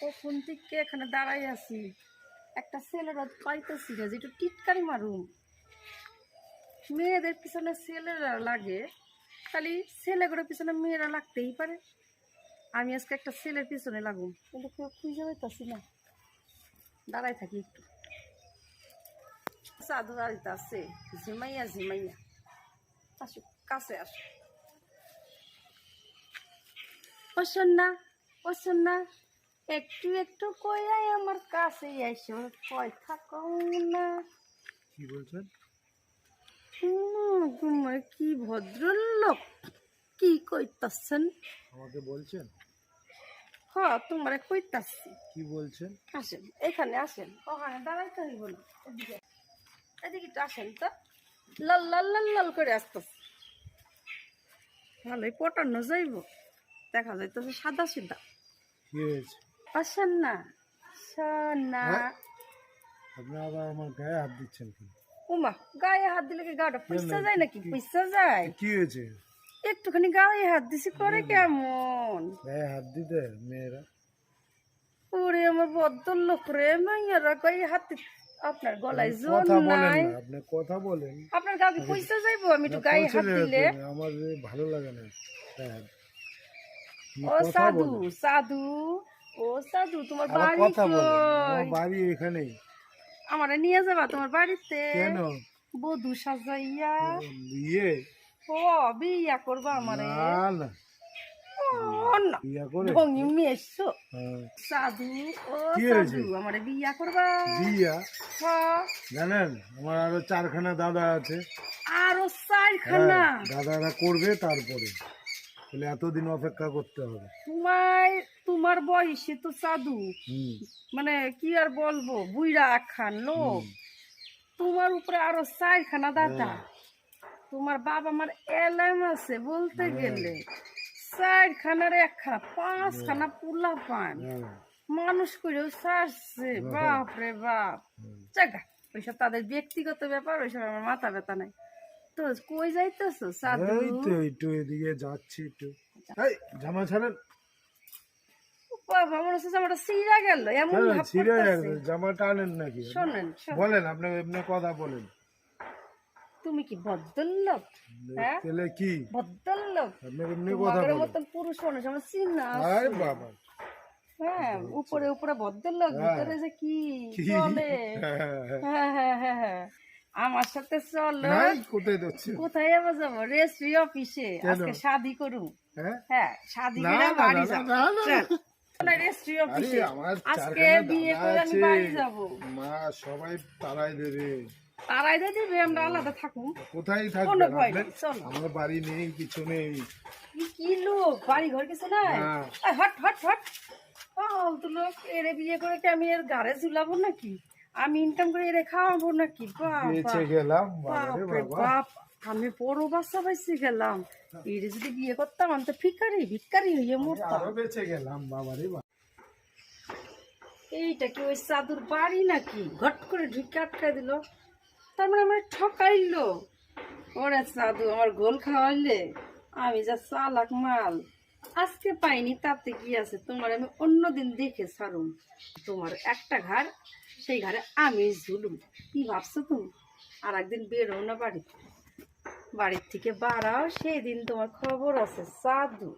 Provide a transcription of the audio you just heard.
কখন থেকে এখানে দাঁড়াই আছি। একটা ছেলেরা পাইতেছি না যে একটু টিটকারি মারুম। মেয়েদের পিছনে ছেলেরা লাগে, খালি ছেলেগুলোর পিছনে মেয়েরা লাগতেই পারে। আমি আজকে একটা ছেলের পিছনে লাগুম কিন্তু কেউ খুঁজে পাইতাছি না। দাঁড়াই থাকি একটু। সাধু বাড়িতে আছে, ঝিমাইয়া ঝিমাইয়া। আসো, কাছে আসো। ও না ও না একটু একটু কইয়াই আমার কাছে এসো কয় থাকো না। কি বলছেন? তোমার কি ভদ্রলোক? কি কইতাছেন? আমাকে বলছেন? হ তোমারে কইতাছি। কি বলছেন? আসেন এখানে আসেন। ওখানে দাঁড়াইতে হইব না। এদিকে এদিকে একটু আসেন তো। লাল লাল লাল লাল করে আসতেছে। ভালোই পটানো যাইব। দেখা যাইতেছে সাদা সিধা। কি হয়েছে? আসেন না হ্যাঁ? আপনি আবার আমার গায়ে হাত দিচ্ছেন কেন? উমা গায়ে হাত দিলে কি গাটা পয়সা যায় নাকি? পয়সা যায়? কি হয়েছে? একটুখানি গায়ে হাত দিছি করে কেমন? গায়ে হাত দিতে মেয়েরা? ওরে আমার বদ্দর লোক রে মাইয়ারা গায়ে হাত আপনার গলায় জোর নাই। আপনি কথা বলেন। আপনার গায়ে পয়সা যাইবো আমি একটু গায়ে হাত দিলে? আমার ভালো লাগে না। আপনি ও সাধু সাধু। ও সাধু তোমার বাড়ি কথা বাড়ি এখানেই আমারে নিয়ে যাবা তোমার বাড়িতে? কেন? বধু সাজাইয়া। বিয়ে? ও বিয়া করবা আমারে? না না। হ্যাঁ। জানেন আমার আরও চারখানা দাদা আছে। আরও চারখানা? হ্যাঁ, দাদারা করবে তারপরে। তাহলে এতদিন অপেক্ষা করতে হবে। তোমার তোমার বয়সে তো সাধু। মানে কি আর বলব বুইরা খান লোক। তোমার উপরে আরও চারখানা দাদা তোমার বাবা আমার এলাম আছে বলতে গেলে। চারখানার একখানা পাঁচখানা পুলা পান। হ্যাঁ, মানুষ করেও সারছে বাপ রে বাপ। জায়গা ওইসব তাদের ব্যক্তিগত ব্যাপার ওইসব আমার মাথা ব্যথা নাই। কই সাধু? এই তো একটু এদিকে যাচ্ছি একটু। এই জামা ছাড়েন। বাবা মনে হচ্ছে জামাটা সিরা গেল এমন হ্যাঁ ভাব ছিঁড়ে করতাছে। জামা টানেন নাকি? শোনেন শোনেন, বলেন আপনি এমনি কথা বলেন। তুমি কি ভদ্রলোক? হ্যাঁ? তাহলে কি? ভদ্রলোক? আপনি এমনি কথা বলেন। মতন পুরুষ মানুষ আমার চিন্না আরে বাবা। হ্যাঁ উপরে উপরে ভদ্রলোক হ্যাঁ। ভিতরে যে কি চলে? হ্যাঁ হ্যাঁ হ্যাঁ। আমার সাথে চলো। কোথায় যাচ্ছে? কোথায় যাব? যাব রেস্ট্রি অফিসে আজকে শাদি করুম। হ্যাঁ? হ্যাঁ শাদি করে বাড়ি যাব। না, না, না। চল। রেস্ট্রি অফিসে আজকে বিয়ে করে আমি বাড়ি যাব। মা সবাই তারাই দেবে। তারাই দিয়ে দিবে আমরা আলাদা থাকুন কোথায় আমার বাড়ি নেই কিছু নেই। কি লোক? বাড়ি ঘর কিছু নাই। Hot hot hot. লোক এরে বিয়ে করে কি আমি এর গাড়ে ঝুলাবো নাকি? আমি ইনকাম করে এরে খাওয়াবো নাকি? বেঁচে গেলাম বাপ আমি বড় বাচ্চা পাইছি গেলাম। এর যদি বিয়ে করতাম আমি তো ফিকারি ভিকারি হইয়ে মরতাম। বেঁচে গেলাম বাবারে বাবা। এইটা কি ওই সাধুর বাড়ি নাকি? ঘট করে ঢুকে আটকাই দিল। তার মানে আমার ঠকাইলো। ওরে সাধু আমার গোল খাওয়াইলে আমি যা চালাক মাল। আজকে পাইনি, তাতে কি আছে? তোমার আমি অন্যদিন দেখে ছাড়ুম। তোমার একটা ঘর সেই ঘরে আমি ঝুলুম। কি ভাবছ তুমি? আর একদিন বেরো না বাড়ি। বাড়ির থেকে বাড়াও সেই দিন তোমার খবর আছে, সাধু।